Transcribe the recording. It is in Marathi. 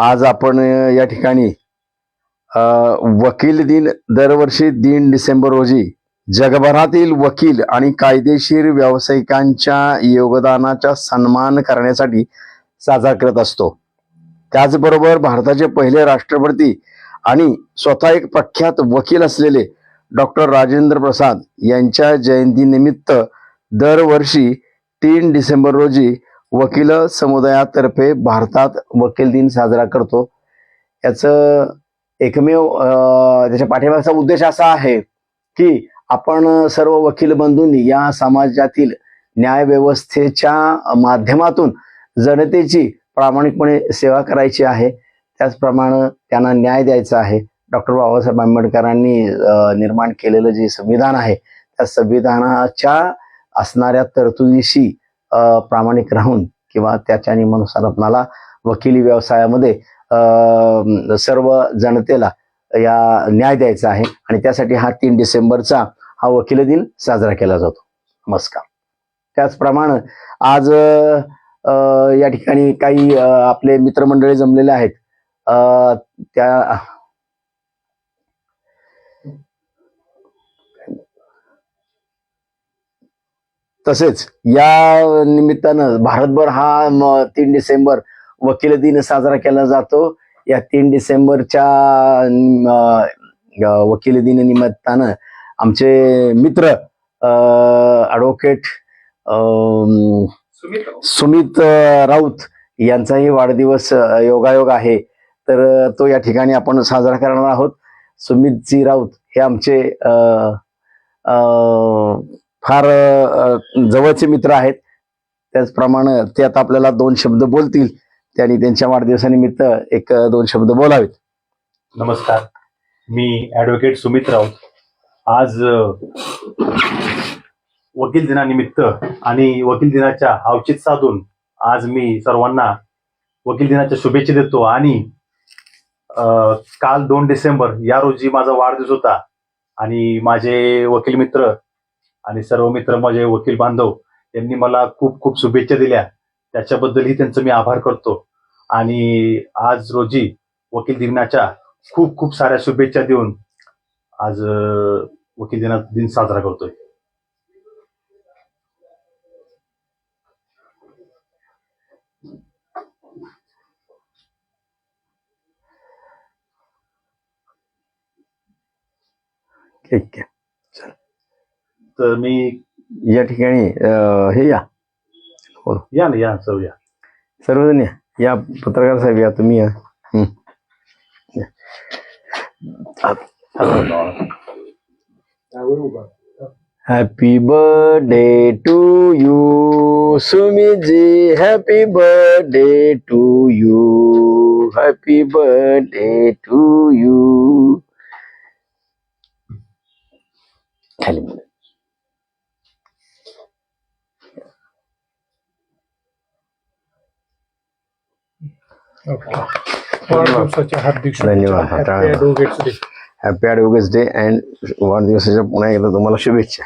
आज आपण या ठिकाणी वकील दिन दरवर्षी तीन डिसेंबर रोजी जगभरातील वकील आणि कायदेशीर व्यावसायिकांच्या योगदानाचा सन्मान करण्यासाठी साजरा करत असतो. त्याचबरोबर भारताचे पहिले राष्ट्रपती आणि स्वतः एक प्रख्यात वकील असलेले डॉक्टर राजेंद्र प्रसाद यांच्या जयंतीनिमित्त दरवर्षी तीन डिसेंबर रोजी वकील समुदायातर्फे भारतात वकील दिन साजरा करतो. याचं एकमेव त्याच्या पाठिंबाचा उद्देश असा आहे की आपण सर्व वकील बंधूंनी या समाजातील न्यायव्यवस्थेच्या माध्यमातून जनतेची प्रामाणिकपणे सेवा करायची आहे. त्याचप्रमाणे त्यांना न्याय द्यायचा आहे. डॉक्टर बाबासाहेब आंबेडकरांनी निर्माण केलेलं जे संविधान आहे त्या संविधानाच्या असणाऱ्या तरतुदीशी प्रामाणिक राहून किंवा त्याच्या नियमानुसार आपणाला वकिली व्यवसायामध्ये अं, सर्व जनतेला या न्याय द्यायचा आहे आणि त्यासाठी हा तीन डिसेंबरचा हा वकील दिन साजरा केला जातो. नमस्कार. त्याचप्रमाणे आज या ठिकाणी काही आपले मित्रमंडळी जमलेले आहेत. अं, त्या तसेच या निमित्तानं भारतभर हा तीन डिसेंबर वकील दिन साजरा केला जातो. या तीन डिसेंबरच्या वकील दिन निमित्तानं आमचे मित्र ॲडव्होकेट सुमित राऊत. यांचाही वाढदिवस योगायोग आहे. तर तो या ठिकाणी आपण साजरा करणार आहोत. सुमितजी राऊत हे आमचे फार जवळचे मित्र आहेत. त्याचप्रमाणे ते आता आपल्याला दोन शब्द बोलतील. त्यांनी त्यांच्या वाढदिवसानिमित्त एक दोन शब्द बोलावेत. नमस्कार. मी ॲडव्होकेट सुमित राऊत. आज वकील दिनानिमित्त आणि वकील दिनाच्या औचित साधून आज मी सर्वांना वकील दिनाच्या शुभेच्छा देतो आणि काल दोन डिसेंबर या रोजी माझा वाढदिवस होता आणि माझे वकील मित्र आणि सर्व मित्र माझे वकील बांधव यांनी मला खूप खूप शुभेच्छा दिल्या. त्याच्याबद्दलही त्यांचं मी आभार करतो. आणि आज रोजी वकील दिनाच्या खूप खूप साऱ्या शुभेच्छा देऊन आज वकील दिना दिन साजरा करतोय. ठीक आहे. तर मी या ठिकाणी अं, हे या या ना या सर्व या सर्वजण या या पत्रकार साहेब या तुम्ही या हं. Happy birthday to you सुमितजी happy birthday to you happy birthday to you खाली बोला. धन्यवाद. शुभेच्छा. Happy happy advocates day and वाढदिवसाच्या पुन्हा एकदा तुम्हाला शुभेच्छा